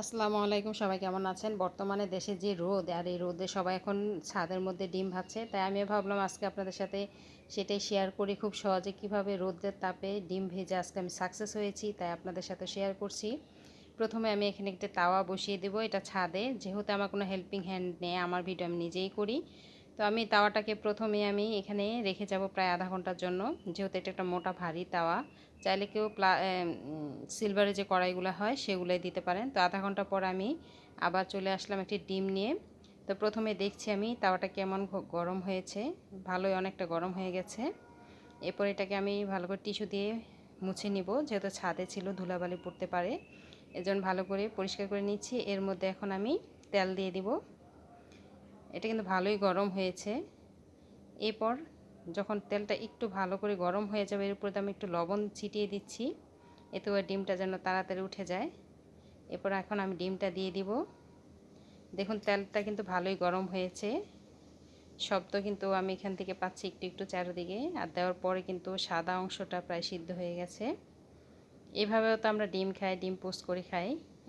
আসসালামু আলাইকুম, সবাই কেমন আছেন? বর্তমানে দেশে যে রোদ, আর এই রোদে সবাই এখন ছাদের মধ্যে ডিম ভাবছে তাই আমি ভাবলাম আজকে আপনাদের সাথে সেটাই শেয়ার করি। খুব সহজে কীভাবে রোদের তাপে ডিম ভেজে আজকে আমি সাকসেস হয়েছি, তাই আপনাদের সাথে শেয়ার করছি। প্রথমে আমি এখানে একটা তাওয়া বসিয়ে দেবো, এটা ছাদে। যেহেতু আমার কোনো হেল্পিং হ্যান্ড নেই, আমার ভিডিও আমি নিজেই করি। তো আমি তাওয়াটাকে প্রথমে আমি এখানে রেখে যাব প্রায় আধা ঘণ্টার জন্য। যেহেতু এটা একটা মোটা, ভারী তাওয়া, চাইলে কেউ প্লা সিলভারের যে কড়াইগুলো হয় সেগুলোই দিতে পারেন। তো আধা ঘণ্টা পর আমি আবার চলে আসলাম একটি ডিম নিয়ে। তো প্রথমে দেখছি আমি তাওয়াটা কেমন গরম হয়েছে। ভালোই অনেকটা গরম হয়ে গেছে। এরপর এটাকে আমি ভালো করে টিস্যু দিয়ে মুছে নিব, যেহেতু ছাদে ছিল, ধুলাবালি পড়তে পারে। এজন্য ভালো করে পরিষ্কার করে নিচ্ছি। এর মধ্যে এখন আমি তেল দিয়ে দিব। এটা কিন্তু ভালোই গরম হয়েছে। এরপর যখন তেলটা একটু ভালো করে গরম হয়ে যাবে, এর উপরে আমি একটু লবণ ছিটিয়ে দিচ্ছি। এতে ওই ডিমটা যেন তাড়াতাড়ি উঠে যায়। এরপর এখন আমি ডিমটা দিয়ে দিব। দেখুন, তেলটা কিন্তু ভালোই গরম হয়েছে। শব্দ কিন্তু আমি এখান থেকে পাচ্ছি একটু একটু চারিদিকে। আর দেওয়ার পরে কিন্তু সাদা অংশটা প্রায় সিদ্ধ হয়ে গেছে। এভাবেও তো আমরা ডিম খাই, ডিম পোস্ট করে খাই।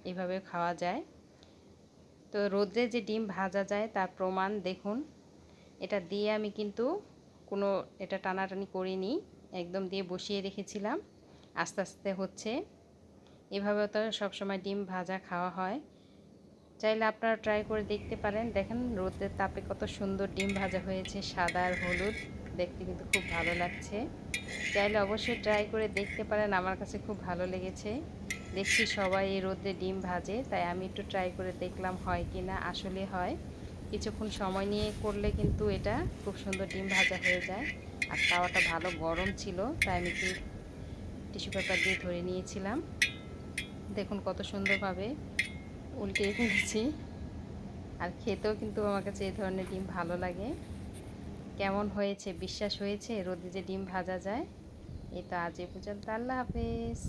এভাবেও খাওয়া যায়। তো রোদ্রে যে ডিম ভাজা যায় তার প্রমাণ দেখুন। এটা দিয়ে আমি কিন্তু কোনো, এটা টানাটানি করিনি, একদম দিয়ে বসিয়ে রেখেছিলাম। আস্তে আস্তে হচ্ছে। এভাবেও তো সবসময় ডিম ভাজা খাওয়া হয়। চাইলে আপনারা ট্রাই করে দেখতে পারেন। দেখেন রোদের তাপে কত সুন্দর ডিম ভাজা হয়েছে, সাদা আর হলুদ। দেখতে কিন্তু খুব ভালো লাগছে। চাইলে অবশ্যই ট্রাই করে দেখতে পারেন। আমার কাছে খুব ভালো লেগেছে। দেখছি সবাই এই রোদে ডিম ভাজে, তাই আমি একটু ট্রাই করে দেখলাম হয় কি না আসলে হয়। কিছুক্ষণ সময় নিয়ে করলে কিন্তু এটা খুব সুন্দর ডিম ভাজা হয়ে যায়। আর তাওয়াটা ভালো গরম ছিল, তাই আমি একটু টিস্যু পেপার দিয়ে ধরে নিয়েছিলাম। দেখুন কত সুন্দরভাবে উল্টে ফেলেছি। আর খেতেও কিন্তু আমার কাছে এই ধরনের ডিম ভালো লাগে। কেমন হয়েছে? বিশ্বাস হয়েছে? রোদে যে ডিম ভাজা যায়? এই তো আজ এ পর্যন্ত। আল্লাহ হাফেজ।